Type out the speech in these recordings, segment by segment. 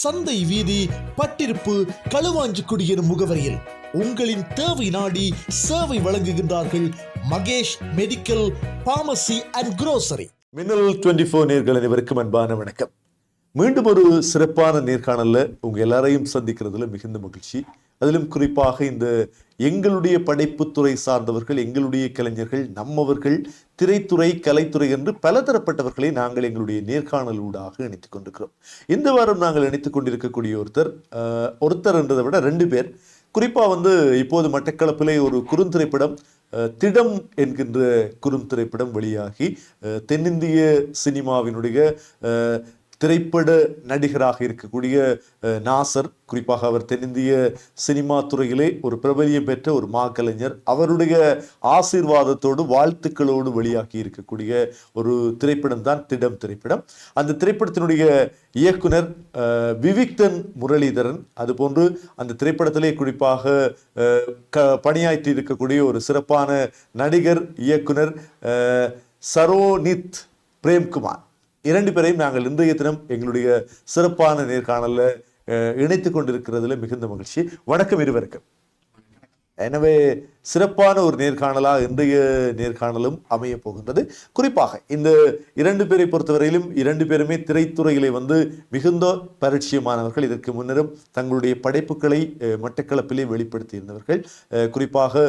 சந்தை வீதி பட்டிருப்பு களுவாஞ்சிக்குடி எனும் முகவரியில் உங்களின் தேவை நாடி சேவை வழங்குகின்றார்கள் Mahesh medical pharmacy and grocery. மின்னல் டுவெண்ட்டி ஃபோர் நேர்கள் அனைவருக்கும் அன்பான வணக்கம். மீண்டும் ஒரு சிறப்பான நேர்காணலில் உங்க எல்லாரையும் சந்திக்கிறதுல மிகுந்த மகிழ்ச்சி. அதிலும் குறிப்பாக இந்த எங்களுடைய படைப்புத்துறை சார்ந்தவர்கள் எங்களுடைய கலைஞர்கள் நம்மவர்கள் திரைத்துறை கலைத்துறை என்று பலதரப்பட்டவர்களை நாங்கள் எங்களுடைய நேர்காணலூடாக இணைத்துக் கொண்டிருக்கிறோம். இந்த வாரம் நாங்கள் இணைத்துக் கொண்டிருக்கக்கூடிய ஒருத்தர் ஒருத்தர் என்றதை விட ரெண்டு பேர். குறிப்பாக வந்து இப்போது மட்டக்களப்பிலே ஒரு குறுந்திரைப்படம் திடம் என்கின்ற குறுந்திரைப்படம் வெளியாகி தென்னிந்திய சினிமாவினுடைய திரைப்பட நடிகராக இருக்கக்கூடிய நாசர் குறிப்பாக அவர் தென்னிந்திய சினிமா துறையிலே ஒரு பிரபலியம் பெற்ற ஒரு மாக்கலைஞர். அவருடைய ஆசீர்வாதத்தோடு வாழ்த்துக்களோடு வெளியாகி இருக்கக்கூடிய ஒரு திரைப்படம் தான் திடம் திரைப்படம். அந்த திரைப்படத்தினுடைய இயக்குனர் விவிக்தன் முரளிதரன். அதுபோன்று அந்த திரைப்படத்திலே குறிப்பாக க பணியாற்றி இருக்கக்கூடிய ஒரு சிறப்பான நடிகர் இயக்குனர் சரோனித் பிரேம்குமார். இரண்டு பேரையும் நாங்கள் இன்றைய தினம் எங்களுடைய சிறப்பான நேர்காணலில் அஹ், இணைத்துக் கொண்டிருக்கிறதுல மிகுந்த மகிழ்ச்சி. வணக்கம் இருவருக்கும். எனவே சிறப்பான ஒரு நேர்காணலா இன்றைய நேர்காணலும் அமைய போகின்றது. குறிப்பாக இந்த இரண்டு பேரை பொறுத்தவரையிலும் இரண்டு பேருமே திரைத்துறையிலே வந்து மிகுந்த பரிச்சயமானவர்கள். இதற்கு முன்னரும் தங்களுடைய படைப்புகளை மட்டக்களப்பிலே வெளிப்படுத்தியிருந்தவர்கள். குறிப்பாக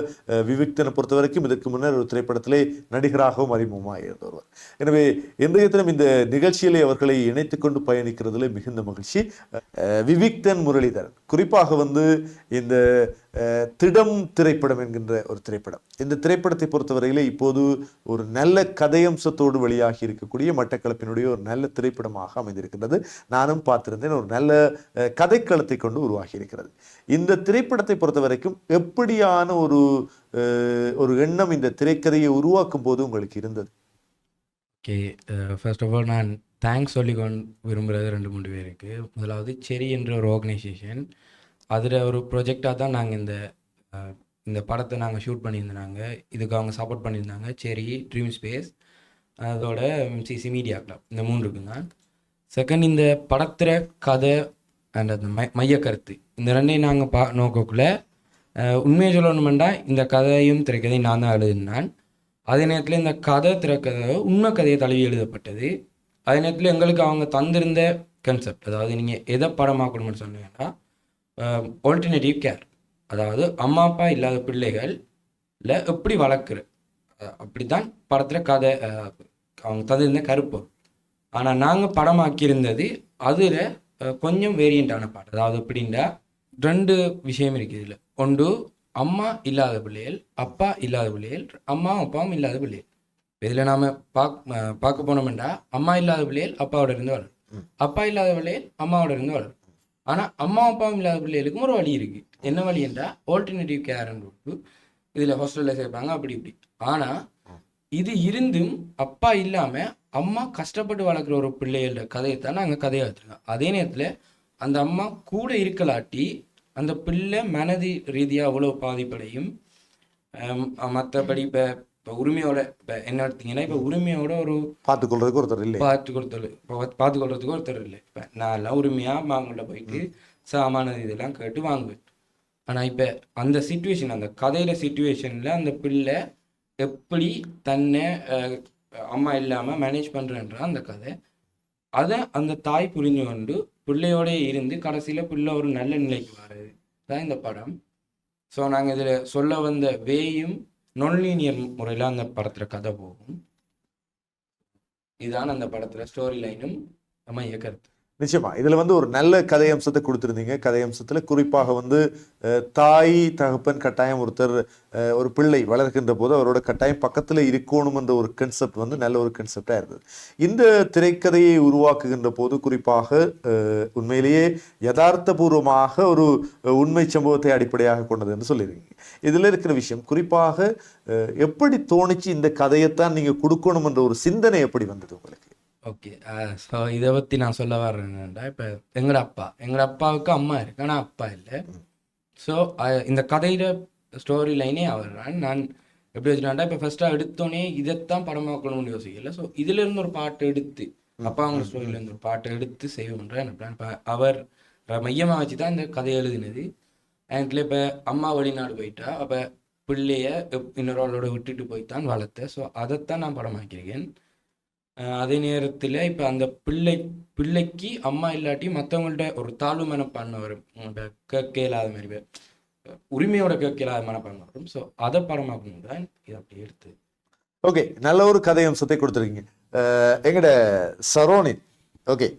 விவிக்தனை பொறுத்தவரைக்கும் இதற்கு முன்னர் ஒரு திரைப்படத்திலே நடிகராகவும் அறிமுகமாக இருந்தவர். எனவே இன்றைய தினம் இந்த நிகழ்ச்சியிலே அவர்களை இணைத்துக்கொண்டு பயணிக்கிறதுல மிகுந்த மகிழ்ச்சி. விவிக்தன் முரளிதரன். குறிப்பாக வந்து இந்த திடம் திரைப்படம் என்கின்ற ஒரு திரைப்படம். இந்த திரைப்படத்தை பொறுத்தவரையிலே இப்போது ஒரு நல்ல கதையம்சத்தோடு வெளியாகி இருக்கக்கூடிய மட்டக்களப்பினுடைய ஒரு நல்ல திரைப்படமாக அமைந்திருக்கின்றது. நானும் பார்த்திருந்தேன் ஒரு நல்ல கதைக்களத்தை கொண்டு உருவாகி இருக்கிறது. இந்த திரைப்படத்தை பொறுத்த வரைக்கும் எப்படியான ஒரு ஒரு எண்ணம் இந்த திரைக்கதையை உருவாக்கும் போது உங்களுக்கு இருந்தது? ஓகே ஃபர்ஸ்ட் ஆஃப் ஆல் நான் தேங்க்ஸ் சொல்லிக்கொண்டு விரும்புகிறது ரெண்டு மூணு பேருக்கு. முதலாவது செரி என்ற ஒரு ஆர்கனைசேஷன் அதில் ஒரு ப்ரொஜெக்டாக தான் நாங்கள் இந்த இந்த படத்தை நாங்கள் ஷூட் பண்ணியிருந்தாங்க. இதுக்கு அவங்க சப்போர்ட் பண்ணியிருந்தாங்க. சரி ட்ரீம் ஸ்பேஸ் அதோட சிசி மீடியா கிளப் இந்த மூணு இருக்குங்க. செகண்ட் இந்த படத்துல கதை அண்ட் அந்த மை மையக்கருத்து இந்த ரெண்டையும் நாங்கள் பா நோக்கக்குள்ள உண்மையை சொல்லணுமெண்டா இந்த கதையும் திரைக்கதையும் நான் தான் எழுதினான். அதே நேரத்தில் இந்த கதை திரைக்கதை உண்மை கதையை தழுவி எழுதப்பட்டது. அதே நேரத்தில் எங்களுக்கு அவங்க தந்திருந்த கன்செப்ட் அதாவது நீங்கள் எதை படமாக்கணும்னு சொன்னீங்கன்னா ஆல்டர்னேட்டிவ் கேர் அதாவது அம்மா அப்பா இல்லாத பிள்ளைகள்ல எப்படி வளர்க்குற? அப்படி தான் படத்தில் கதை அவங்க தந்திருந்த கருப்பு. ஆனால் நாங்கள் படமாக்கியிருந்தது அதில் கொஞ்சம் வேரியண்ட்டான பாட்டு. அதாவது எப்படின்னா ரெண்டு விஷயம் இருக்குது இதில். ஒன்று அம்மா இல்லாத பிள்ளைகள் அப்பா இல்லாத பிள்ளைகள் அம்மா அப்பாவும் இல்லாத பிள்ளைகள். இதில் நாம் பாக் பார்க்க போனோம்னா அம்மா இல்லாத பிள்ளைகள் அப்பாவோட இருந்து வளரும். அப்பா இல்லாத பிள்ளைகள் அம்மாவோட இருந்து வளரும். ஆனால் அம்மா அப்பாவும் இல்லாத பிள்ளைகளுக்கும் ஒரு வழி இருக்குது என்ன வழி என்றால் ஆல்டர்னேட்டிவ் கேர்ன்னு இதில் ஹாஸ்டலில் சேர்ப்பாங்க அப்படி இப்படி. ஆனால் இது இருந்தும் அப்பா இல்லாமல் அம்மா கஷ்டப்பட்டு வளர்க்குற ஒரு பிள்ளைகளோட கதையை தான் நாங்கள் கதையாக வச்சுருக்கோம் அதே நேரத்தில் அந்த அம்மா கூட இருக்கலாட்டி அந்த பிள்ளை மனதி ரீதியாக அவ்வளோ பாதிப்படையும். மற்றபடி இப்போ இப்போ உரிமையோட இப்போ என்ன எடுத்தீங்கன்னா இப்போ உரிமையோட ஒரு பார்த்துக்கொள்றதுக்கு ஒருத்தர் இல்லை பார்த்து கொடுத்தல் இப்போ பார்த்து கொள்றதுக்கு ஒருத்தர் இல்லை. இப்போ நான் எல்லாம் உரிமையாக மாங்கள்ட்ட போயிட்டு சாமான இதெல்லாம் கேட்டு வாங்குவேன். ஆனால் இப்போ அந்த சுச்சுவேஷன் அந்த கதையில சுச்சுவேஷனில் அந்த பிள்ளை எப்படி தன்னை அம்மா இல்லாமல் மேனேஜ் பண்ணுறன்ற அந்த கதை அதை அந்த தாய் புரிஞ்சு கொண்டு பிள்ளையோட இருந்து கடைசியில் பிள்ளை ஒரு நல்ல நிலைக்கு வர்றது தான் இந்த படம். ஸோ நாங்கள் இதில் சொல்ல வந்த வேயும் நொன்லீனியர் முறையில் அந்த படத்தில் கதை போகும். இதுதான் அந்த படத்தில் ஸ்டோரி லைனும் நம்ம கருத்து நிச்சயமா. இதுல வந்து ஒரு நல்ல கதை அம்சத்தை கொடுத்துருந்தீங்க. கதை அம்சத்துல குறிப்பாக வந்து தாய் தகப்பன் கட்டாயம் ஒருத்தர் ஒரு பிள்ளை வளர்க்கின்ற போது அவரோட கட்டாயம் பக்கத்துல இருக்கணும் என்ற ஒரு கன்செப்ட் வந்து நல்ல ஒரு கன்செப்டா இருந்தது. இந்த திரைக்கதையை உருவாக்குகின்ற போது குறிப்பாக உண்மையிலேயே யதார்த்தபூர்வமாக ஒரு உண்மை சம்பவத்தை அடிப்படையாக கொண்டது என்று சொல்லியிருக்கீங்க. இதுல இருக்கிற விஷயம் குறிப்பாக எப்படி தோணிச்சு இந்த கதையைத்தான் நீங்க கொடுக்கணும் என்ற ஒரு சிந்தனை எப்படி வந்தது உங்களுக்கு? ஓகே ஸோ இதை பற்றி நான் சொல்ல வர்றேன்டா இப்போ எங்களோட அப்பா எங்களோட அப்பாவுக்கு அம்மா இருக்கு ஆனால் அப்பா இல்லை. ஸோ இந்த கதையில ஸ்டோரி லைனே அவர் தான் நான் எப்படி வச்சுட்டாண்டா இப்போ ஃபர்ஸ்ட்டாக எடுத்தோடனே இதைத்தான் படமாக்கணும்னு யோசிக்கல. ஸோ இதுலேருந்து ஒரு பாட்டு எடுத்து அப்பா அவங்க ஸ்டோரியிலேருந்து ஒரு பாட்டு எடுத்து செய்வோன்ற என்ன பிளான் இப்போ அவர் மையமாக வச்சு தான் இந்த கதை எழுதினது. என்கிட்ட இப்போ அம்மா வெளிநாடு போயிட்டா அப்போ பிள்ளைய இன்னொரு ஆளோட விட்டுட்டு போய்த்தான் வளர்த்தேன் ஸோ அதைத்தான் நான் படமாக்கியிருக்கேன். அதே நேரத்தில் இப்போ அந்த பிள்ளை பிள்ளைக்கு அம்மா இல்லாட்டி மற்றவங்கள்ட்ட ஒரு தாழ்வு மனப்பான்மை வரும் கேட்க இல்லாத மாதிரி உரிமையோட கேட்க இல்லாத மனப்பான்மை வரும் ஸோ அதை படமாக்கணும் தான் இதை அப்படி எடுத்து. ஓகே நல்ல ஒரு கதை அம்சத்தை கொடுத்துருக்கீங்க. எங்கட சரோனின் ஓகே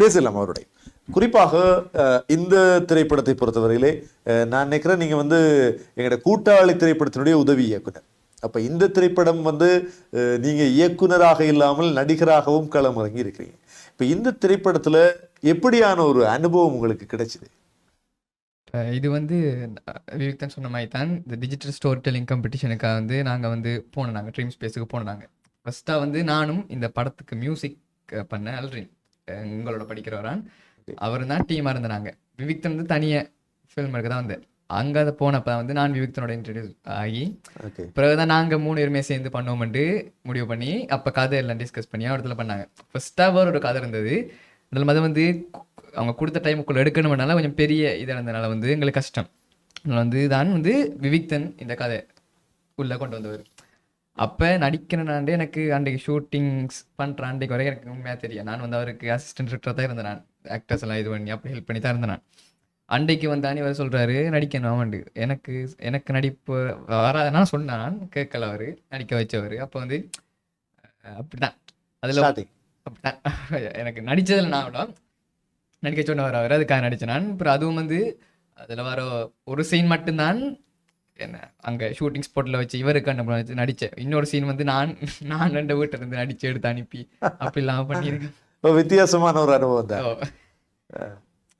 பேசலாம் அவருடைய. குறிப்பாக இந்த திரைப்படத்தை பொறுத்தவரையிலே நான் நினைக்கிறேன் நீங்க வந்து எங்கட கூட்டாளி திரைப்படத்தினுடைய உதவி இயக்குனர். அப்ப இந்த திரைப்படம் வந்து அஹ், நீங்க இயக்குனராக இல்லாமல் நடிகராகவும் களமிறங்கி இருக்கிறீங்க. இப்ப இந்த திரைப்படத்துல எப்படியான ஒரு அனுபவம் உங்களுக்கு கிடைச்சது? இது வந்து அஹ் விவேக்தன் சொன்ன மாதிரி தான் இந்த டிஜிட்டல் ஸ்டோரி டெல்லிங் காம்படிஷனுக்காக வந்து நாங்கள் வந்து போனோம் நாங்கள் ட்ரீம் ஸ்பேஸுக்கு போனோம் நாங்கள் ஃபஸ்ட்டாக வந்து நானும் இந்த படத்துக்கு மியூசிக் பண்ண அல்ரின் அஹ் உங்களோட படிக்கிறவரான். அவர் தான் டீமாக இருந்தாங்க. விவிக்தன் வந்து தனியாக ஃபில்ம் எடுக்க தான் வந்தார். அங்கே அதை போனப்போ வந்து நான் விவிக்தனோட இன்ட்ரடியூஸ் ஆகி ஓகே பிறகு தான் நாங்கள் மூணு பேருமே சேர்ந்து பண்ணோம்ட்டு முடிவு பண்ணி அப்போ கதை எல்லாம் டிஸ்கஸ் பண்ணி இடத்துல பண்ணாங்க. ஃபர்ஸ்ட்டாக வேற ஒரு கதை இருந்தது. அதில் அது வந்து அவங்க கொடுத்த டைமுக்குள்ளே எடுக்கணும்னால கொஞ்சம் பெரிய இதாக இருந்தனால வந்து எங்களுக்கு கஷ்டம். அதனால வந்து தான் வந்து விவிக்தன் இந்த கதை உள்ளே கொண்டு வந்தவர். அப்போ நடிக்கிறனாண்டே எனக்கு அன்றைக்கு ஷூட்டிங்ஸ் பண்ணுற அன்றைக்கு வரைக்கும் எனக்கு உண்மையாக தெரியும் நான் வந்து அவருக்கு அசிஸ்டன்ட் ரிட்டராக தான் இருந்தேன். நான் ஆக்டர்ஸ் எல்லாம் இது பண்ணி அப்படி ஹெல்ப் பண்ணி தான் இருந்தேன் நான். அன்றைக்கு வந்தானே இவர் சொல்கிறாரு நடிக்கணும். அவன்டு எனக்கு எனக்கு நடிப்பு வராதுன்னா சொன்னான் கேட்கல அவர். நடிக்க வச்சவர். அப்போ வந்து அப்படிதான் அதில் அப்படிதான் எனக்கு நடிச்சதில் நான் அவ்வளோ நடிக்க சொன்னவர் அவர். அதுக்காக நடித்தேன் நான். அப்புறம் அதுவும் வந்து அதில் வர ஒரு சீன் மட்டும்தான் என்ன அங்கே ஷூட்டிங் ஸ்பாட்டில் வச்சு இவருக்கு வச்சு நடித்தேன் இன்னொரு சீன் வந்து நான் நான் ரெண்டு வீட்டில் இருந்து நடித்து எடுத்து அனுப்பி அப்படிலாம் பண்ணியிருக்கேன். வித்தியாசமான ஒரு அனுபவம் தான்.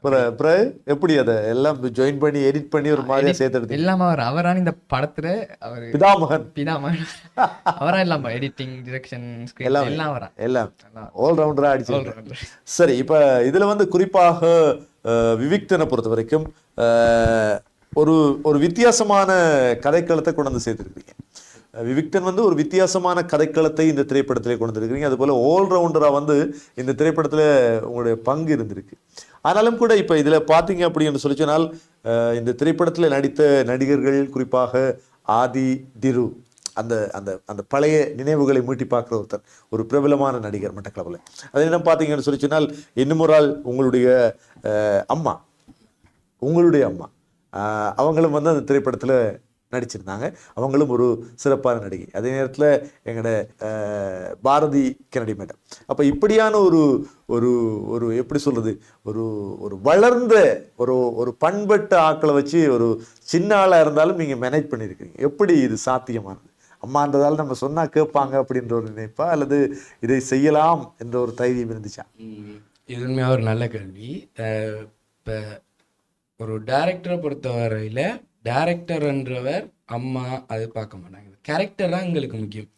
பிறகு எப்படி அதை எல்லாம் ஜாயின் பண்ணி எடிட் பண்ணி ஒரு மாதிரியா Edit சேர்த்து இல்லாம அவர் அவரான இந்த படத்துல அவர் பிதாமகன். பிதாம அவரா இல்லாம எடிட்டிங் டிரெக்ஷன் எல்லாமே. எல்லாம் வரா எல்லாம். எல்லாம் ஆல் ரவுண்டரா அடிச்சு. சரி இப்ப இதுல வந்து குறிப்பாக விவிக்தனை பொறுத்த வரைக்கும் ஒரு ஒரு வித்தியாசமான கதைக்களத்தை கொண்டு வந்து சேர்த்துருக்கீங்க. அஹ், விவிக்தன் வந்து ஒரு வித்தியாசமான கதைக்களத்தை இந்த திரைப்படத்திலே கொண்டு வந்திருக்கிறீங்க. அதுபோல ஆல் ரவுண்டரா வந்து இந்த திரைப்படத்துல உங்களுடைய பங்கு இருந்திருக்கு. ஆனாலும் கூட இப்போ இதில் பார்த்தீங்க அப்படின்னு சொல்லி சொன்னால் இந்த திரைப்படத்தில் நடித்த நடிகர்கள் குறிப்பாக ஆதி திரு அந்த அந்த அந்த பழைய நினைவுகளை மீட்டி பார்க்குற ஒருத்தர் ஒரு பிரபலமான நடிகர் மட்டக்களவில். அது என்ன பார்த்தீங்கன்னு சொல்லி சொன்னால் இன்னும் ஆள் உங்களுடைய அம்மா உங்களுடைய அம்மா. அவங்களும் வந்து அந்த திரைப்படத்தில் நடிச்சிருந்தாங்க. அவங்களும் ஒரு சிறப்பான நடிகை. அதே நேரத்தில் எங்களோட பாரதி கெனடி மேடம். அப்போ இப்படியான ஒரு ஒரு ஒரு எப்படி சொல்கிறது ஒரு ஒரு வளர்ந்த ஒரு ஒரு பண்பட்ட ஆக்களை வச்சு ஒரு சின்ன ஆளாக இருந்தாலும் நீங்கள் மேனேஜ் பண்ணியிருக்கீங்க எப்படி இது சாத்தியமானது? அம்மான்றதால நம்ம சொன்னால் கேட்பாங்க அப்படின்ற ஒரு நினைப்பா? அல்லது இதை செய்யலாம் என்ற ஒரு தைரியம் இருந்துச்சா? இது உண்மையாக ஒரு நல்ல கேள்வி. இப்போ ஒரு டைரக்டரை பொறுத்தவரையில் டைரக்டர்ன்றவர் அம்மா அது பார்க்க மாட்டாங்க. கேரக்டர் தான் எங்களுக்கு முக்கியம்.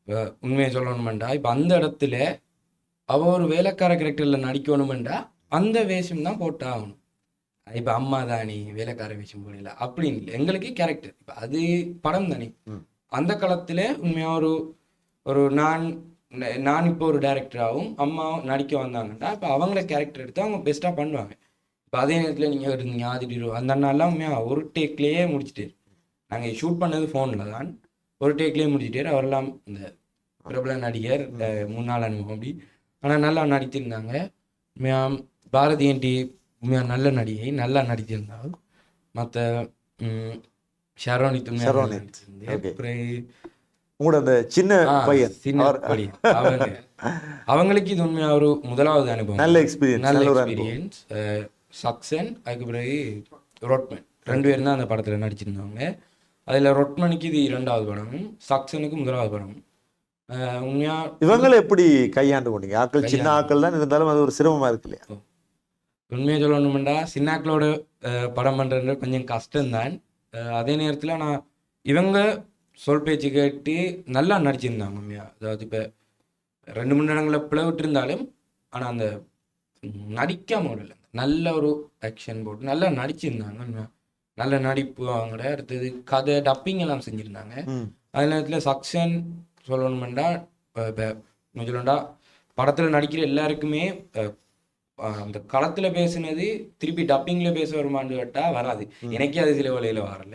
இப்போ உண்மையை சொல்லணுமெண்டா இப்போ அந்த இடத்துல அவ ஒரு வேலைக்கார கேரக்டரில் நடிக்கணுமெண்டா அந்த வேஷம் தான் போட்டு ஆகணும். இப்போ அம்மா தானே வேலைக்கார வேஷம் போடல அப்படின்னு இல்லை. எங்களுக்கு கேரக்டர் இப்போ அது படம் தானே. அந்த காலத்தில் உண்மையாக ஒரு ஒரு நான் நான் இப்போ ஒரு டேரக்டராகவும் அம்மா நடிக்க வந்தாங்கன்னா இப்போ அவங்கள கேரக்டர் எடுத்து அவங்க பெஸ்ட்டாக பண்ணுவாங்க. இப்போ அதே நேரத்தில் நீங்கள் இருந்தீங்க ஆதிடிரோ அந்த அண்ணாலாம் உண்மையாக ஒரு டேக்லேயே முடிச்சிட்டாரு. நாங்கள் ஷூட் பண்ணது ஃபோனில் தான். ஒரு டேக்லேயே முடிச்சிட்டாரு. அவரெல்லாம் இந்த பிரபல நடிகர் முன்னாள் அனுபவம் அப்படி. ஆனால் நல்லா நடித்திருந்தாங்க. உண்மையாக பாரதி ஆண்டி உண்மையாக நல்ல நடிகை நல்லா நடித்திருந்தாள். மற்ற ஷரோனி துணையாக ஷரோனி. நடிச்சிருந்தேன் Okay. அப்புறம் உங்களோட அந்த சின்ன பையன். சின்ன பையன். அவங்க. அவங்களுக்கு இது உண்மையா ஒரு முதலாவது அனுபவம். நல்ல எக்ஸ்பீரியன்ஸ் நல்ல எக்ஸ்பீரியன்ஸ் சக்சன் அதுக்கு பிறகு ரொட்மன். ரெண்டு பேரும் தான் அந்த படத்துல நடிச்சிருந்தாங்க. அதுல ரொட்மனுக்கு இது இரண்டாவது படம் சக்சனுக்கு முதலாவது படம். அஹ், உண்மையா இவங்களை எப்படி கையாண்டு கொண்டீங்க? ஆட்கள் சின்ன. ஆட்கள் தான் இருந்தாலும் அது ஒரு சிரமமா இருக்கு இல்லையா? உண்மையை சொல்லணுமெண்டா சின்னாக்களோட படம் பண்ணுறது கொஞ்சம் கஷ்டம்தான். அதே நேரத்தில் நான் இவங்க சொல் பேச்சு கேட்டு நல்லா நடிச்சிருந்தாங்க உண்மையா. அதாவது இப்போ ரெண்டு மூணு இடங்களில் பிளவிட்டு இருந்தாலும் ஆனால் அந்த நடிக்காம விடல. நல்ல ஒரு ஆக்ஷன் போட்டு நல்லா நடிச்சிருந்தாங்க. நல்ல நடிப்பு அவங்களோட. அடுத்தது கதை டப்பிங் எல்லாம் செஞ்சுருந்தாங்க. அதே நேரத்தில் சக்ஷன் சொல்லணுமெண்டா சொல்லணும்டா படத்தில் நடிக்கிற எல்லாருக்குமே அந்த களத்தில் பேசுனது திருப்பி டப்பிங்கில் பேச வருமான்னு கேட்டால் வராது. எனக்கே அது சில வேலையில் வரல.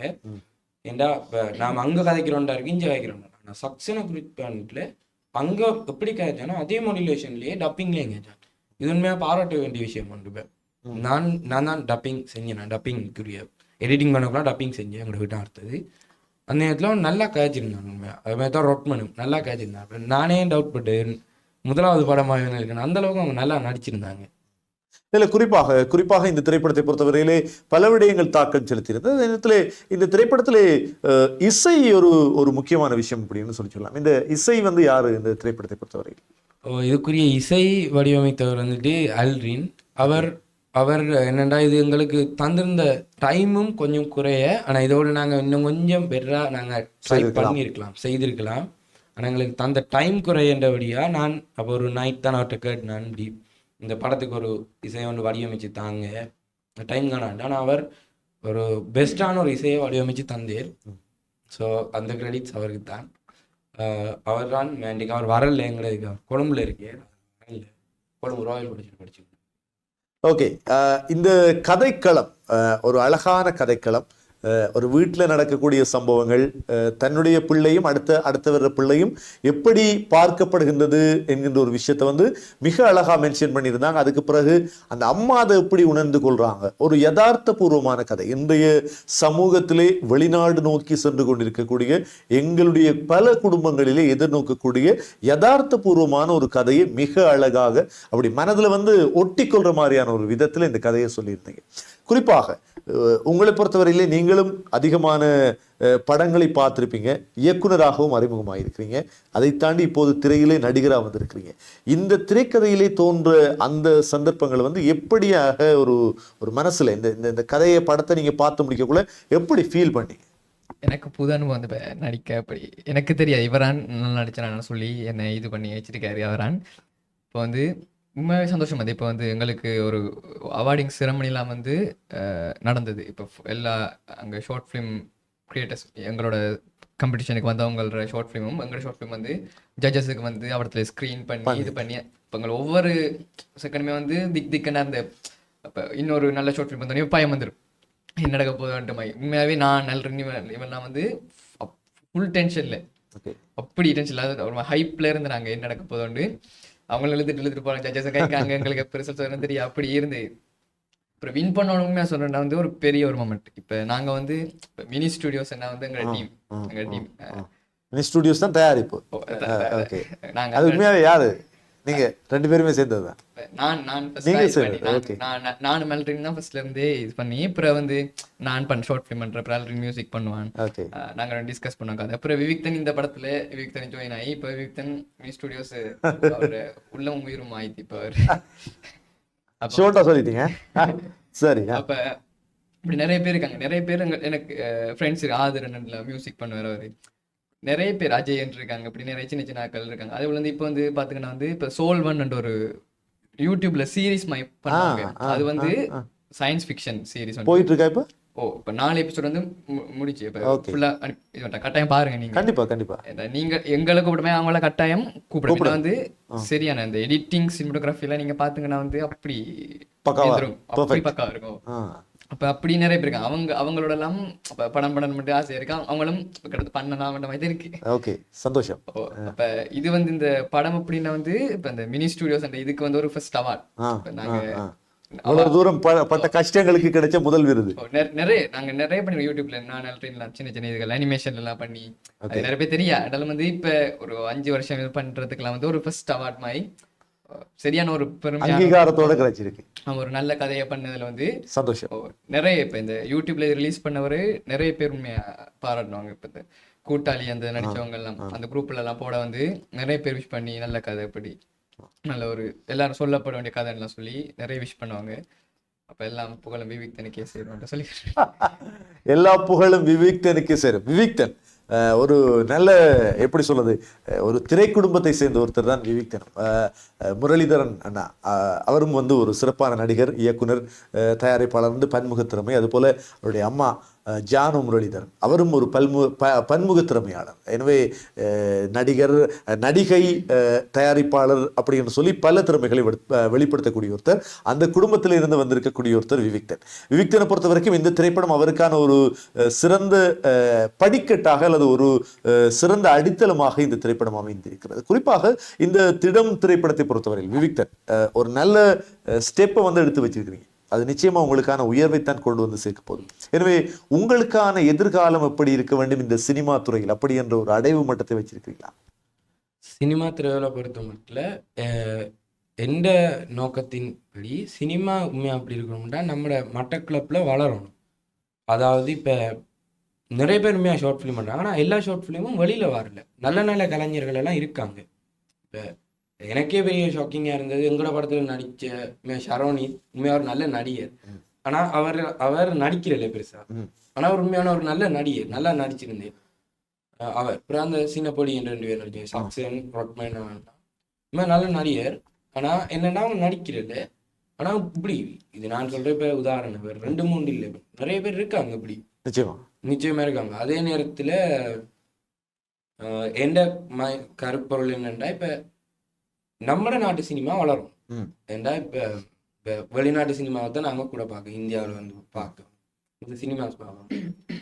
ஏண்டா இப்போ நாம் அங்கே கதைக்கிறோண்டா இருக்கு இங்கே கதைக்கிறோண்டா நான் சக்சனை குறிப்பிட்டு அங்கே எப்படி கதைச்சானோ அதே மாடுலேஷன்லேயே டப்பிங்லேயே கேட்டான் இது உண்மையாக பாராட்ட வேண்டிய விஷயம் இப்ப. நான் நான் தான் டப்பிங் செஞ்சேன். நான் டப்பிங்குரிய எடிட்டிங் பண்ணக்குள்ள டப்பிங் செஞ்சேன். எங்களோட வீட்டை அடுத்தது. அந்த நேரத்தில் நல்லா காய்ச்சிருந்தான் உண்மையாக அது மாதிரி தான் ரொட்மனும் நல்லா காய்ச்சிருந்தான் அப்ப நானே டவுட் பட்டு முதலாவது படமாக இருக்கணும் அந்த அளவுக்கு அவங்க நல்லா நடிச்சிருந்தாங்க. இதுல குறிப்பாக குறிப்பாக இந்த திரைப்படத்தை பொறுத்தவரையிலே பல விடயங்கள் தாக்கம் செலுத்தியிருந்தது. அதே நேரத்திலே இந்த திரைப்படத்திலே இசை ஒரு ஒரு முக்கியமான விஷயம் அப்படின்னு சொல்லி சொல்லலாம். இந்த இசை வந்து யாரு இந்த திரைப்படத்தை பொறுத்தவரையில்? இதுக்குரிய இசை வடிவமைத்தவர் வந்துட்டு அல்ரின். அவர் அவர் என்னடா இது எங்களுக்கு தந்திருந்த டைமும் கொஞ்சம் குறைய ஆனால் இதோட நாங்கள் இன்னும் கொஞ்சம் பெட்டராக நாங்கள் ட்ரை. பண்ணியிருக்கலாம் செய்திருக்கலாம். ஆனால் எங்களுக்கு தந்த டைம் குறையன்றபடியாக நான் அப்போ ஒரு நைட் தான் அவர்கிட்ட கேட்டு நான் இப்படி இந்த படத்துக்கு ஒரு இசையை ஒன்று வடிவமைச்சு தாங்க. டைம் காணாண்டு ஆனால் அவர் ஒரு பெஸ்ட்டான ஒரு இசையை வடிவமைச்சு தந்தேர் ஸோ அந்த கிரெடிட்ஸ் அவருக்கு தான். அவர் தான் வேண்டிக்கு அவர் வரல எங்களுக்கு கொழும்புல இருக்கே வரல கொழும்பு ராயல் படிச்சு படிச்சு ஓகே uh, இந்த கதைக்களம் uh, ஒரு அழகான கதைக்களம். ஒரு வீட்டில் நடக்கக்கூடிய சம்பவங்கள் தன்னுடைய பிள்ளையும் அடுத்த அடுத்த வர்ற பிள்ளையும் எப்படி பார்க்கப்படுகின்றது என்கின்ற ஒரு விஷயத்தை வந்து மிக அழகா மென்ஷன் பண்ணியிருந்தாங்க. அதுக்கு பிறகு அந்த அம்மா அதை எப்படி உணர்ந்து கொள்றாங்க? ஒரு யதார்த்த பூர்வமான கதை. இன்றைய சமூகத்திலே வெளிநாடு நோக்கி சென்று கொண்டிருக்கக்கூடிய எங்களுடைய பல குடும்பங்களிலே எதிர்நோக்கக்கூடிய யதார்த்த பூர்வமான ஒரு கதையை மிக அழகாக அப்படி மனதில் வந்து ஒட்டி கொள்ற மாதிரியான ஒரு விதத்தில் இந்த கதையை சொல்லியிருந்தீங்க. குறிப்பாக உங்களை பொறுத்தவரையிலே நீங்களும் அதிகமான படங்களை பார்த்துருப்பீங்க. இயக்குனராகவும் அறிமுகமாயிருக்கிறீங்க. அதை தாண்டி இப்போது திரையிலே நடிகராக வந்திருக்கிறீங்க. இந்த திரைக்கதையிலே தோன்ற அந்த சந்தர்ப்பங்கள் வந்து எப்படியாக ஒரு ஒரு மனசில் இந்த இந்த- இந்த கதையை படத்தை நீங்கள் பார்த்து முடிக்கக்குள்ள எப்படி ஃபீல் பண்ணீங்க? எனக்கு புது அனுபவம் வந்து நடிக்க அப்படி எனக்கு தெரியாது. இவரான் நல்லா நடிச்சானு சொல்லி என்னை இது பண்ணி வச்சிருக்காரு அவரான். இப்போ வந்து உண்மையாகவே சந்தோஷம். அது இப்போ வந்து எங்களுக்கு ஒரு அவார்டிங் செரமனிலாம் வந்து நடந்தது. இப்போ எல்லா அங்கே ஷார்ட் ஃபிலிம் கிரியேட்டர்ஸ் எங்களோட காம்படிஷனுக்கு வந்தவங்களோட ஷார்ட் ஃபிலிமும் எங்களோட ஷார்ட் ஃபிலிம் வந்து ஜட்ஜஸுக்கு வந்து அவடத்துல ஸ்க்ரீன் பண்ணி இது பண்ணி இப்போ எங்களை ஒவ்வொரு செகண்டுமே வந்து திக் திக்குன்னு அந்த இப்போ இன்னொரு நல்ல ஷார்ட் ஃபிலிம் வந்தோடனே பயம் வந்துடும் என்ன நடக்க போதுன்ட்டு மாதிரி. உண்மையாகவே நான் நல்ல இவன் இவன்லாம் வந்து ஃபுல் டென்ஷனில் ஓகே அப்படி டென்ஷன் இல்லாத ஒரு ஹைப்ல இருந்து நாங்கள் என்ன நடக்க போதோண்டு அவங்கள இழுத்துட்டு இழுத்துட்டு போகிறாங்க ஜட்ஜஸ் கைக்காங்க எங்களுக்கு எப்போ ரிசல்ட் வரணும் தெரியும் அப்படி இருந்து அப்புறம் வின் பண்ணணும் உண்மையாக சொல்கிறேன்னா வந்து ஒரு பெரிய ஒரு மொமெண்ட் இப்போ நாங்கள் வந்து மினி ஸ்டுடியோஸ் என்ன வந்து எங்களோட டீம் எங்கள் டீம் மினி ஸ்டுடியோஸ் தான் தயாரிப்பு. ஓகே. அது உண்மையாவே யாரு? நீங்க ரெண்டு பேருமே சேர்ந்தது தான் நான் நான் பண்ணி- நான்-. நான் மெல்ட்ரின் தான் ஃபர்ஸ்ட்ல இருந்தே இது பண்ணி அப்புறம் வந்து நான் பண்ண ஷார்ட் ஃபிலிம் பண்றேன் அப்புறம் மியூசிக் பண்ணுவான். நாங்க டிஸ்கஸ் பண்ணோம் கதை. அப்புறம் விவிக்தன் இந்த படத்துல விவிக்தன் ஜாயின் ஆகி இப்போ விவிக்தன் மினி ஸ்டுடியோஸ் உள்ளம் உயிரும் ஆயிடுச்சு இப்போ அவர். ஷோர்ட்டா சொல்லிட்டீங்க. சரி. அப்ப இப்படி நிறைய பேர் இருக்காங்க. நிறைய பேர் எனக்கு ஃப்ரெண்ட்ஸ் ஆதரன்ல மியூசிக் பண்ணுவார் அவரு. நிறைய பேர் அஜய் இருக்காங்க இப்படி நிறைய சின்ன சின்ன ஆட்கள் இருக்காங்க. அது வந்து இப்போ வந்து பாத்தீங்கன்னா வந்து இப்போ சோல் ஒன் ஒரு யூடியூப்ல சீரிஸ் மை பண்ணுவாங்க. ஆ, அது வந்து. சயின்ஸ் ஃபிக்ஷன் சீரிஸ் போயிட்டு இருக்கா இப்ப? ஓ இப்போ நாலு எபிசோட் வந்து முடிச்சு. இப்போ Okay. ஃபுல்லா இது. கட்டாயம் பாருங்க நீங்க. கண்டிப்பா கண்டிப்பா. இந்த நீங்க எங்களை கூப்பிடுமே அவங்கள கட்டாயம் கூப்பிடுங்க. வந்து சரியான இந்த எடிட்டிங் சினிமோகிராஃபில நீங்க பாத்தீங்கன்னா வந்து அப்படி பக்காவா, எந்திரும். அப்படி பக்கா இருக்கும். அப்ப அப்படி நிறைய பேர் இருக்காங்க. அவங்க அவங்களோட எல்லாம் அப்ப படம் படம் மட்டும் ஆசை இருக்கு. அவங்களும் கிட்ட பண்ணலாம்ன்ற மாதிரி இருக்கு. ஓகே சந்தோஷம். அப்ப இது வந்து இந்த படம் அப்படின்னா வந்து இப்ப இந்த மினி ஸ்டுடியோஸ் அந்த இதுக்கு வந்து ஒரு ஃபர்ஸ்ட் அவார்ட் ஆ நாங்க ஆ, ஆ. அவ்வளவு தூரம் பட்ட கஷ்டங்களுக்கு கிடைச்ச முதல் விருது. நிறைய நாங்க நிறைய பண்ணி யூடியூப்ல நான் ட்ரெயின்லாம் சின்ன சின்ன இதுகள் அனிமேஷன் எல்லாம் பண்ணி. நிறைய பேர் தெரியா அதெல்லாம் வந்து இப்ப ஒரு அஞ்சு வருஷம் இது பண்றதுக்குலாம் வந்து ஒரு ஃபர்ஸ்ட் அவார்ட் மாதிரி சரியான ஒரு பெருமையான அங்கீகாரத்தோட கிடைச்சிருக்கு. ஒரு நல்ல கதையை பண்ணதுல வந்து சந்தோஷம். நிறைய இப்ப இந்த யூடியூப்ல ரிலீஸ் பண்ணவரு நிறைய பேர் உண்மையா பாராட்டினாங்க இப்ப இந்த கூட்டாளி அந்த நடிச்சவங்க எல்லாம் அந்த குரூப்ல எல்லாம் போட வந்து நிறைய பேர் விஷ் பண்ணி நல்ல கதை இப்படி நல்ல ஒரு எல்லாரும் சொல்லப்பட வேண்டிய கதைலாம் சொல்லி நிறைய விஷ் பண்ணுவாங்க. அப்ப எல்லாம் புகழும் விவிக் தனிக்கே சேருவான்ட்டு சொல்லி எல்லா புகழும் விவிக்தனுக்கு சேரும். விவிக்தன். ஒரு நல்ல எப்படி சொல்லுது ஒரு திரை குடும்பத்தை சேர்ந்த ஒருத்தர் தான் விவிக்தன் முரளிதரன் அண்ணா. அவரும் வந்து ஒரு சிறப்பான நடிகர் இயக்குனர் தயாரிப்பாளர் வந்து பன்முகத்திறமை அதுபோல் அவருடைய அம்மா ஜானு முரளிதரன். அவரும் ஒரு பல்மு ப பன்முக திறமையாளர் எனவே நடிகர் நடிகை தயாரிப்பாளர் அப்படின்னு சொல்லி பல திறமைகளை வெளிப்படுத்தக்கூடிய ஒருத்தர் அந்த குடும்பத்தில் இருந்து வந்திருக்கக்கூடிய ஒருத்தர் விவிக்தன். விவிக்தனை பொறுத்த வரைக்கும் இந்த திரைப்படம் அவருக்கான ஒரு சிறந்த படிக்கட்டாக அல்லது ஒரு சிறந்த அடித்தளமாக இந்த திரைப்படம் அமைந்திருக்கிறது. குறிப்பாக இந்த திடம் திரைப்படத்தை பொறுத்தவரையில் விவிக்தன் ஒரு நல்ல ஸ்டெப்பை வந்து எடுத்து வச்சிருக்கிறீங்க. அது நிச்சயமாக உங்களுக்கான உயர்வைத்தான் கொண்டு வந்து சேர்க்க போகுது. எனவே உங்களுக்கான எதிர்காலம் எப்படி இருக்க வேண்டும்? இந்த சினிமா துறையில் அப்படி என்ற ஒரு அடைவு மட்டத்தை வச்சிருக்கீங்களா சினிமா திரையுல பொறுத்த மட்டும் எந்த நோக்கத்தின்படி சினிமா உண்மையாக அப்படி இருக்கணும்னா நம்மளோட மட்டக்களப்பில் வளரணும். அதாவது இப்போ நிறைய பேர் உண்மையாக ஷார்ட் ஃபிலிம் பண்ணுறாங்க ஆனால் எல்லா ஷார்ட் ஃபிலிமும் வெளியில் வரல. நல்ல நல்ல கலைஞர்கள் எல்லாம் இருக்காங்க. இப்போ எனக்கே பெரிய ஷாக்கிங்காக இருந்தது. எங்களோட படத்தில் நடித்த ஷரோனி உண்மையாக ஒரு நல்ல நடிகர். ஆனால் அவர் அவர் நடிக்கிறல்ல பெருசா. ஆனால் அவர் உண்மையான ஒரு நல்ல நடிகர். நல்லா நடிச்சிருந்தேன். அவர். அப்புறம் அந்த சின்னப்பொடி என்று ரெண்டு பேர் நடிச்சேன் சக்சன் ரொட்மேன் உண்மையாக நல்ல நடிகர். ஆனால் என்னன்னா அவங்க நடிக்கிறல்ல ஆனால் இப்படி இது நான் சொல்ற இப்போ உதாரணம். பேர் ரெண்டு மூணு இல்லை. நிறைய பேர் இருக்காங்க இப்படி. நிச்சயமா. நிச்சயமா இருக்காங்க. அதே நேரத்தில் எந்த ம கருப்பொருள் என்னன்னா இப்போ நம்ம நாட்டு சினிமா வளரும். ஏண்டா இப்போ வெளிநாட்டு சினிமாவை தான் நாங்கள் கூட பார்க்க இந்தியாவில் வந்து பார்க்க. இந்த சினிமாஸ் பார்க்கணும்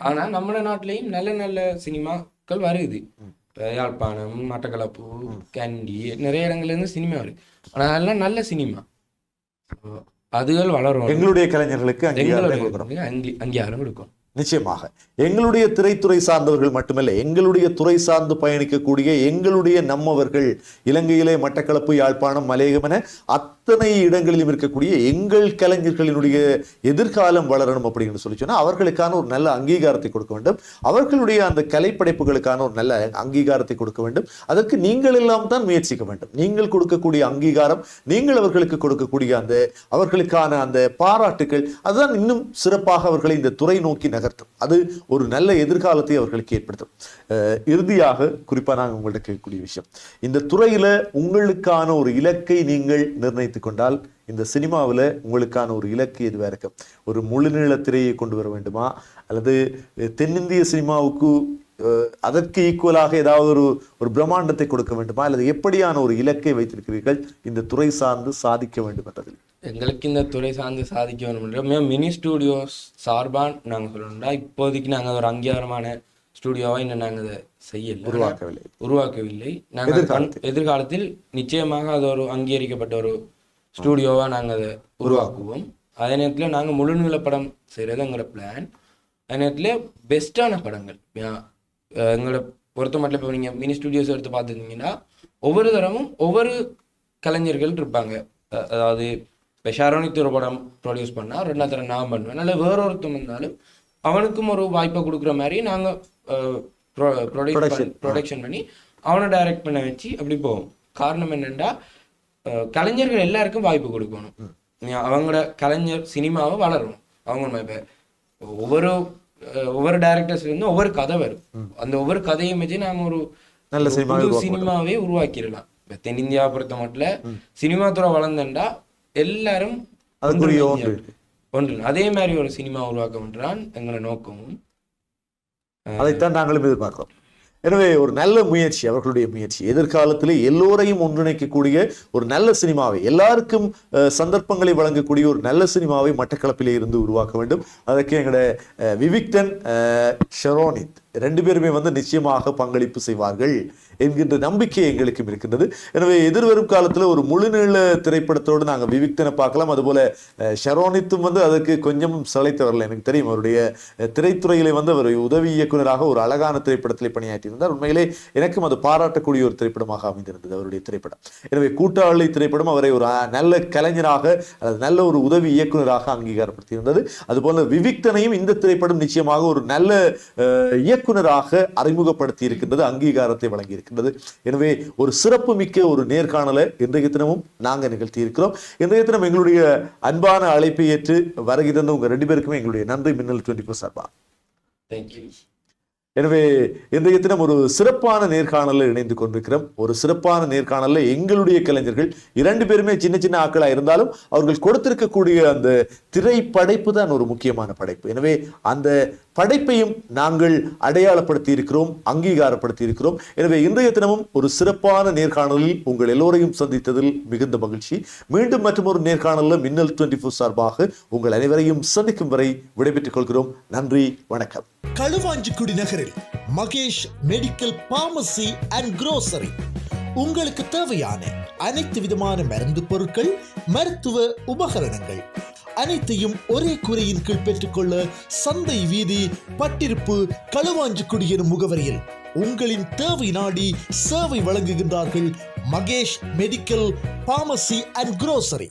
ஆனால் நம்ம நாட்டிலையும் நல்ல நல்ல சினிமாக்கள் வருது. இப்போ யாழ்ப்பாணம் மட்டக்களப்பு கண்டி நிறைய இடங்கள்லேருந்து சினிமா வருது. ஆனால் அதெல்லாம் நல்ல சினிமா. அதுகள் வளரும். எங்களுடைய கலைஞர்களுக்கு அங்கீகாரம் கொடுக்கும் நிச்சயமாக. எங்களுடைய திரைத்துறை சார்ந்தவர்கள் மட்டுமல்ல எங்களுடைய துறை சார்ந்து பயணிக்கக்கூடிய எங்களுடைய நம்மவர்கள் இலங்கையிலே மட்டக்களப்பு யாழ்ப்பாணம் மலையகம் என அத்தனை இடங்களிலும் இருக்கக்கூடிய எங்கள் கலைஞர்களினுடைய எதிர்காலம் வளரணும் அப்படின்னு சொல்லி சொன்னால் அவர்களுக்கான ஒரு நல்ல அங்கீகாரத்தை கொடுக்க வேண்டும். அவர்களுடைய அந்த கலைப்படைப்புகளுக்கான ஒரு நல்ல அங்கீகாரத்தை கொடுக்க வேண்டும். அதற்கு நீங்கள் எல்லாம் தான் முயற்சிக்க வேண்டும். நீங்கள் கொடுக்கக்கூடிய அங்கீகாரம் நீங்கள் அவர்களுக்கு கொடுக்கக்கூடிய அந்த அவர்களுக்கான அந்த பாராட்டுகள் அதுதான் இன்னும் சிறப்பாக அவர்களை இந்த துறை நோக்கி நகர் நகர்த்தும். அது ஒரு நல்ல எதிர்காலத்தை அவர்களுக்கு ஏற்படுத்தும். இறுதியாக குறிப்பாக நாங்கள் உங்கள்ட்ட கேட்கக்கூடிய விஷயம். இந்த துறையில உங்களுக்கான ஒரு இலக்கை நீங்கள் நிர்ணயித்துக் கொண்டால் இந்த சினிமாவில் உங்களுக்கான ஒரு இலக்கு எதுவாக இருக்கும் ஒரு முழுநீள திரையை கொண்டு வர வேண்டுமா? அல்லது தென்னிந்திய சினிமாவுக்கு அதற்கு ஈக்குவலாக ஏதாவது ஒரு ஒரு பிரம்மாண்டத்தை கொடுக்க வேண்டுமா? அல்லது எப்படியான ஒரு இலக்கை வைத்திருக்கிறீர்கள்? இந்த துறை சார்ந்து சாதிக்க வேண்டும் என்றதில் எங்களுக்கு இந்த துறை சார்ந்து சாதிக்க வேணும்ன்ற மினி ஸ்டூடியோஸ் சார்பாக நாங்கள் சொல்லணும்னா இப்போதைக்கு நாங்கள் ஒரு அங்கீகாரமான ஸ்டூடியோவாக இன்னும் நாங்கள் அதை செய்யலை. உருவாக்கவில்லை. உருவாக்கவில்லை. நாங்கள் எதிர்காலத்தில். நிச்சயமாக அது ஒரு அங்கீகரிக்கப்பட்ட ஒரு ஸ்டூடியோவாக நாங்கள் அதை உருவாக்குவோம். அதே நேரத்தில் நாங்கள் முழு நீள படம் செய்கிறது எங்களோட பிளான் அதே நேரத்தில் பெஸ்ட்டான படங்கள். எங்களோட பொறுத்த மட்டும் இப்போ நீங்கள் மினி ஸ்டூடியோஸ் எடுத்து பார்த்துருந்தீங்கன்னா ஒவ்வொரு தரமும் ஒவ்வொரு கலைஞர்கள் இருப்பாங்க. அதாவது இப்போ ஷரோனித்து ஒரு படம் ப்ரொடியூஸ் பண்ணால் ரெண்டாவது தரம் நான் பண்ணுவேன். இல்லை வேற ஒருத்தன் வந்தாலும் அவனுக்கும் ஒரு வாய்ப்பை கொடுக்குற மாதிரி நாங்கள். ப்ரொடக்ஷன் பண்ணி அவனை டைரக்ட் பண்ண வச்சு அப்படி போவோம். காரணம் என்னென்னா கலைஞர்கள் எல்லாருக்கும் வாய்ப்பு கொடுக்கணும். அவங்களோட கலைஞர் சினிமாவை வளரும் அவங்க இப்போ ஒவ்வொரு ஒவ்வொரு டேரக்டர்ஸ் இருந்து ஒவ்வொரு கதை வரும். அந்த ஒவ்வொரு கதையை வச்சு நாம ஒரு நல்ல சினிமாவே உருவாக்கிடலாம். இப்போ தென்னிந்தியாவை பொறுத்த மட்டும் சினிமா துறை வளர்ந்தண்டா எல்லாரும் ஒன்று. அதே மாதிரி ஒரு சினிமா உருவாக்கம்ன்றான் எங்களோட நோக்கமும் அதைத்தான் நாங்களும் எதிர்பார்க்கிறோம். எனவே ஒரு நல்ல முயற்சி அவர்களுடைய முயற்சி. எதிர்காலத்தில் எல்லோரையும் ஒன்றிணைக்கக்கூடிய ஒரு நல்ல சினிமாவை எல்லாருக்கும் சந்தர்ப்பங்களை வழங்கக்கூடிய ஒரு நல்ல சினிமாவை மட்டக்களப்பிலே இருந்து உருவாக்க வேண்டும். அதற்கு எங்களோட விவிக்தன் ஷெரோனித். ரெண்டு பேருமே வந்து நிச்சயமாக பங்களிப்பு செய்வார்கள் என்கின்ற நம்பிக்கை எங்களுக்கும் இருக்கின்றது. எனவே எதிர்வரும் காலத்தில் ஒரு முழுநீள திரைப்படத்தோடு நாங்கள் விவிக்தனை பார்க்கலாம். அதுபோல ஷரோனித்தும் ஷெரோனித்தும் வந்து அதற்கு கொஞ்சம் சிலைத்து வரல. எனக்கு தெரியும் அவருடைய திரைத்துறையிலே வந்து அவர் உதவி இயக்குனராக ஒரு அழகான திரைப்படத்தில் பணியாற்றியிருந்தார் உண்மையிலே எனக்கும் அது பாராட்டக்கூடிய ஒரு திரைப்படமாக அமைந்திருந்தது அவருடைய திரைப்படம். எனவே கூட்டாளி திரைப்படம் அவரை ஒரு நல்ல கலைஞராக அல்லது நல்ல ஒரு உதவி இயக்குனராக அங்கீகாரப்படுத்தியிருந்தது. அதுபோல விவிக்தனையும் இந்த திரைப்படம் நிச்சயமாக ஒரு நல்ல இயக்க இயக்குநராக அறிமுகப்படுத்தி இருக்கின்றது அங்கீகாரத்தை வழங்கி இருக்கின்றது எனவே ஒரு சிறப்பு மிக்க ஒரு நேர்காணலை இன்றைய தினமும் நாங்கள் நிகழ்த்தி இருக்கிறோம் இன்றைய தினம் எங்களுடைய அன்பான அழைப்பை ஏற்று வருகிறது உங்கள் ரெண்டு பேருக்குமே எங்களுடைய நன்றி மின்னல் டுவெண்ட்டி ஃபோர் சார்பா. தேங்க்யூ எனவே இன்றைய தினம் ஒரு சிறப்பான நேர்காணலில் இணைந்து கொண்டிருக்கிறோம். ஒரு சிறப்பான நேர்காணலில் எங்களுடைய கலைஞர்கள் இரண்டு பேருமே சின்ன சின்ன ஆக்களாக இருந்தாலும் அவர்கள் கொடுத்திருக்கக்கூடிய அந்த திரைப்படைப்பு தான் ஒரு முக்கியமான படைப்பு. எனவே அந்த படைப்பையும் நாங்கள் அடையாளப்படுத்தி இருக்கிறோம் அங்கீகாரப்படுத்தி இருக்கிறோம் எனவே இன்றைய தினமும் ஒரு சிறப்பான நேர்காணலில் உங்கள் எல்லோரையும் சந்தித்ததில் மிகுந்த மகிழ்ச்சி. மீண்டும் மற்றும் ஒரு நேர்காணலில் மின்னல் டுவெண்ட்டி ஃபோர் சார்பாக உங்கள் அனைவரையும் சந்திக்கும் வரை விடைபெற்றுக் கொள்கிறோம். நன்றி வணக்கம். களுவாஞ்சிக்குடி நகரில் Mahesh medical pharmacy and grocery. உங்களுக்கு தேவையான அனைத்து விதமான மருந்து பொருட்கள் மருத்துவ உபகரணங்கள். அனைத்தையும் ஒரே குறையின் கீழ் பெற்றுக்கொள்ள சந்தை வீதி பட்டிருப்பு களுவாஞ்சிக்குடி எனும் முகவரியில் உங்களின் தேவை நாடி சேவை வழங்குகின்றார்கள் Mahesh medical pharmacy and grocery.